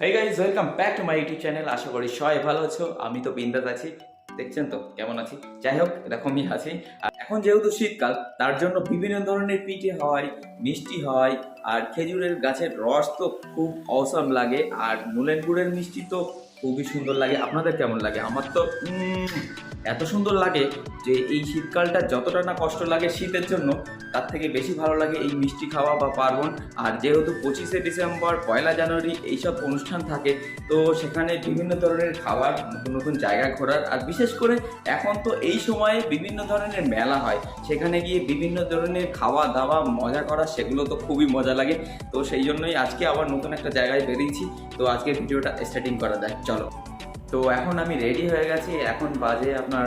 Hey guys welcome back to my YouTube channel আশা করি সবাই ভালো আছো। আমি তো বিন্দাস আছি। দেখছেন তো? কেমন আছি? যাই হোক, এরকমই আছি। আর এখন যেহেতু শীতকাল, তার জন্য বিভিন্ন ধরনের পিঠে হয়, মিষ্টি হয়, আর খেজুরের গাছের রস তো খুব অসম লাগে, আর নুলেন গুড়ের মিষ্টি তো খুবই সুন্দর লাগে। আপনাদের কেমন লাগে? আমার তো এত সুন্দর লাগে যে এই শীতকালটা যতটা না কষ্ট লাগে শীতের জন্য তার থেকে বেশি ভালো লাগে এই মিষ্টি খাওয়া বা পার্বণ। আর যেহেতু পঁচিশে ডিসেম্বর, পয়লা জানুয়ারি এইসব অনুষ্ঠান থাকে, তো সেখানে বিভিন্ন ধরনের খাবার, নতুন নতুন জায়গা ঘোরার। আর বিশেষ করে এখন তো এই সময়ে বিভিন্ন ধরনের মেলা হয়। সেখানে গিয়ে বিভিন্ন ধরনের খাওয়া দাওয়া, মজা করা, সেগুলো তো খুবই মজা লাগে। তো সেই জন্যই আজকে আবার নতুন একটা জায়গায় বেরিয়েছি। তো আজকে ভিডিওটা স্টার্টিং করা যায় চলো। তো এখন আমি রেডি হয়ে গেছি। এখন বাজে আপনার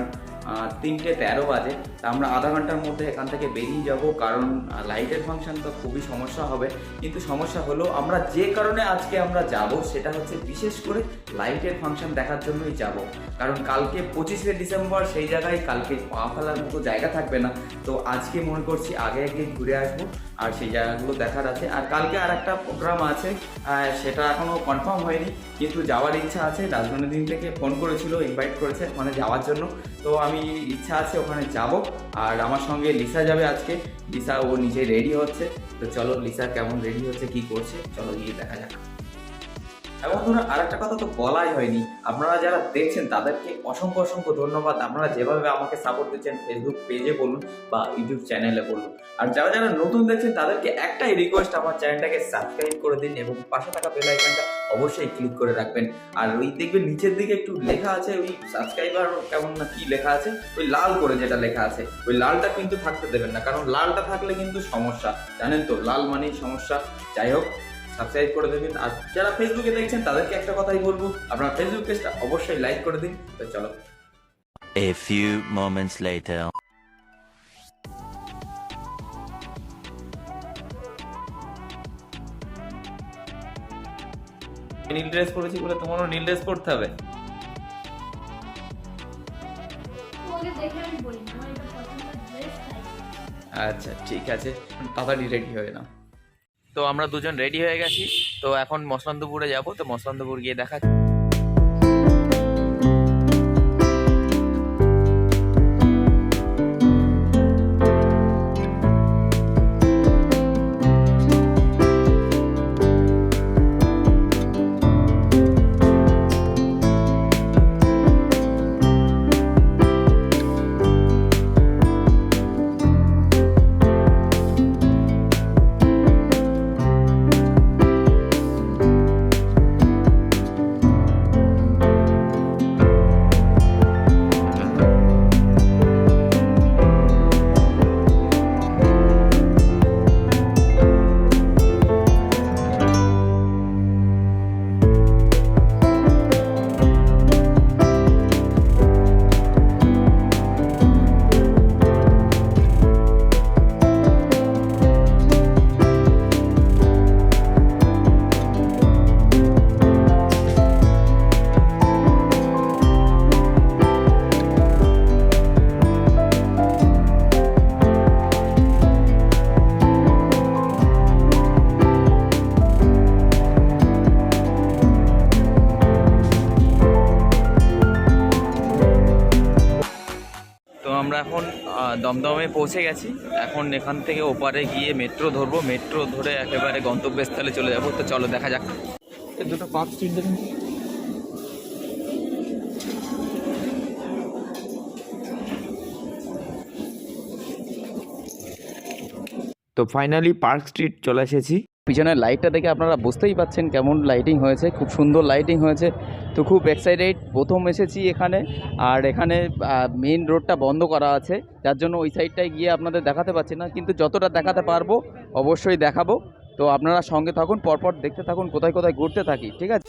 তিনটে তেরো বাজে। তা আমরা আধা ঘণ্টার মধ্যে এখান থেকে বেরিয়ে যাব, কারণ লাইটের ফাংশন তো খুবই সমস্যা হবে। কিন্তু সমস্যা হলো, আমরা যে কারণে আজকে আমরা যাব, সেটা হচ্ছে বিশেষ করে লাইটের ফাংশন দেখার জন্যই যাব। কারণ কালকে পঁচিশে ডিসেম্বর, সেই জায়গায় কালকে পা ফেলার মতো জায়গা থাকবে না। তো আজকে মনে করছি আগে আগে ঘুরে আসব, আর সেই জায়গাগুলো দেখার আছে। আর কালকে আর একটা প্রোগ্রাম আছে সেটা এখনও কনফার্ম হয়নি, কিন্তু যাওয়ার ইচ্ছা আছে। রাজধানী দিন থেকে ফোন করেছিল ইনভাইট করেছে ওখানে যাওয়ার জন্য। তো আমি ইচ্ছা আছে ওখানে যাব। আর আমার সঙ্গে লিসা যাবে আজকে। লিসা ও নিজে রেডি হচ্ছে। তো চলো, লিসা কেমন রেডি হচ্ছে, কি করছে, চলো গিয়ে দেখা যাক। এবং ধরুন আর একটা কথা তো বলাই হয়নি। আপনারা যারা দেখছেন, তাদেরকে অসংখ্য অসংখ্য ধন্যবাদ। আপনারা যেভাবে আমাকে সাপোর্ট দিচ্ছেন ফেসবুক পেজে বলুন বা ইউটিউব চ্যানেলে বলুন। আর যারা যারা নতুন দেখছেন, তাদেরকে একটাই রিকোয়েস্ট আমার চ্যানেলটাকে সাবস্ক্রাইব করে দিন এবং পাশে থাকা বেল আইকনটা অবশ্যই ক্লিক করে রাখবেন। আর ওই দেখবেন নিচের দিকে একটু লেখা আছে, ওই সাবস্ক্রাইবার কেমন না কি লেখা আছে, ওই লাল করে যেটা লেখা আছে, ওই লালটা কিন্তু থাকতে দেবেন না। কারণ লালটা থাকলে কিন্তু সমস্যা, জানেন তো? লাল মানেই সমস্যা। যাই হোক সাবস্ক্রাইব করে দেবেন। আর যারা ফেসবুকে দেখছেন তাদেরকে একটা কথাই বলব। আপনার ফেসবুক পেজটা অবশ্যই লাইক করে দিন। তো চলো। A few moments later. নীল ড্রেস পরেছি বলে তোমারও নীল ড্রেস পরতে হবে। তোমাকে দেখে আমি বলি না আমার এটা পছন্দের ড্রেস তাই আচ্ছা ঠিক আছে। তাড়াতাড়ি রেডি হয়ে নাও। তো আমরা দুজন রেডি হয়ে গেছি। তো এখন মসলান্দপুরে যাব তো মসলান্দপুর গিয়ে দেখা এখন দমদমে পৌঁছে গেছি। এখন এখান থেকে ওপারে গিয়ে মেট্রো ধরবো। মেট্রো ধরে একেবারে গন্তব্যস্থলে চলে যাব। তো চলো দেখা যাক। দুটো পার্ক স্ট্রিট দেখুন তো ফাইনালি পার্ক স্ট্রিট চলে এসেছি। পিছনের লাইটটা দেখে আপনারা বুঝতেই পাচ্ছেন কেমন লাইটিং হয়েছে। খুব সুন্দর লাইটিং হয়েছে। তো খুব এক্সাইটেড প্রথম এসেছি এখানে। আর এখানে মেন রোডটা বন্ধ করা আছে। যার জন্য ওই সাইডটায় গিয়ে আপনাদের দেখাতে পারছি না। কিন্তু যতটা দেখাতে পারব, অবশ্যই দেখাবো। তো আপনারা সঙ্গে থাকুন, পরপর দেখতে থাকুন, কোথায় কোথায় ঘুরতে থাকি, ঠিক আছে?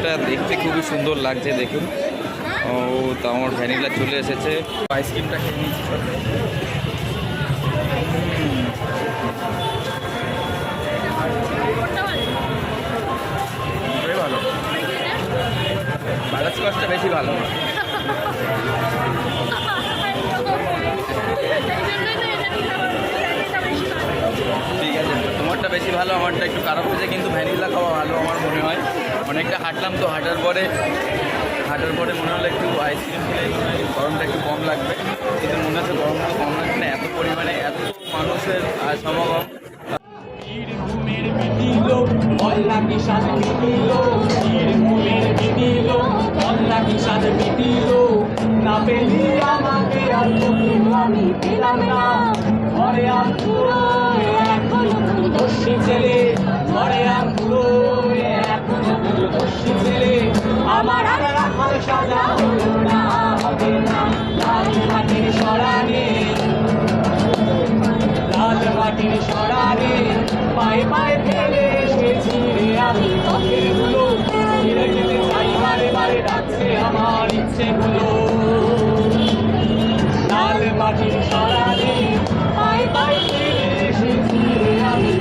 এটা দেখতে খুবই সুন্দর লাগছে, দেখুন। ও, তো আমার ভ্যানিলা চলে এসেছে। আইসক্রিমটা খেয়ে নিচ্ছি ভালো। বাটারস্কচটা বেশি ভালো। ঠিক আছে, তোমারটা বেশি ভালো, আমারটা একটু খারাপ হয়েছে কিন্তু ভ্যানিলা খাওয়া ভালো, আমার মনে হয়। অনেকটা হাঁটলাম তো, হাঁটার পরে হাঁটার পরে মনে হলো একটু আইসক্রিম খেলে গরমটা একটু কম লাগবে। কিন্তু মনে হচ্ছে গরমটা কম লাগবে না, এত পরিমাণে এত মানুষের সমাগম। আমাকে আর আমি পেলাম না ঘরে আম সাজা হলো মাটির সরানে লাল মাটির সরারে পায়ে পায়ে ফেলে এসেছি রে আমার ইচ্ছে গুলো লাল মাটির সরারে পায়ে পায়ে ফেলে এসেছি রে আমি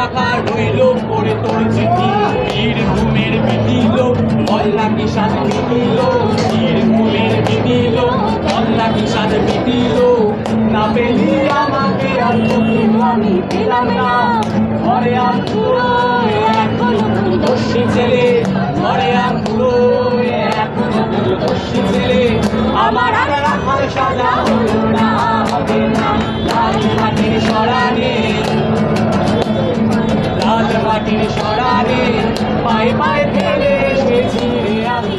মাখা রইল পড়ে তোর চিঠি। বীর ঘুমের বিদিল মল্লা কি সাজ বিদিল বীর বিদিল মল্লা কি সাজ বিদিল না পেলি আমাকে আর আমি পেলাম না। ঘরে আম পুরো এখনও দোষী ছেলে। ঘরে আম পুরো এখনও দোষী ছেলে। আমার আর রাখার সাজা হলো না, হবে না। লাল মাটির সরানে লাল মাটির সরারে পায়ে পায়ে ফেলে এসেছি আমি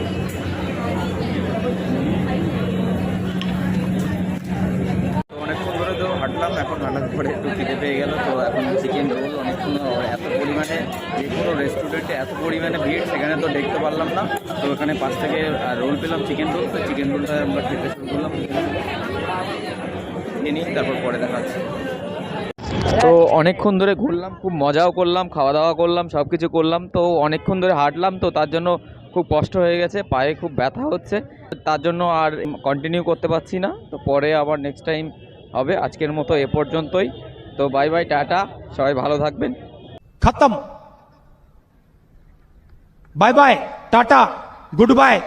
ওখানে পাশ থেকে রোল পেলাম চিকেন রোল তো চিকেন রোলটা আমরা খেতে শুরু করলাম। নিয়ে তারপর পরে দেখাচ্ছি তো অনেকক্ষণ ধরে ঘুরলাম, খুব মজাও করলাম খাওয়া দাওয়া করলাম সব কিছু করলাম। তো অনেকক্ষণ ধরে হাঁটলাম, তো তার জন্য খুব কষ্ট হয়ে গেছে, পায়ে খুব ব্যথা হচ্ছে। তার জন্য আর কন্টিনিউ করতে পারছি না। তো পরে আবার নেক্সট টাইম হবে, আজকের মতো এ পর্যন্তই। তো বাই বাই টাটা, সবাই ভালো থাকবেন। খতম। Bye bye tata. goodbye.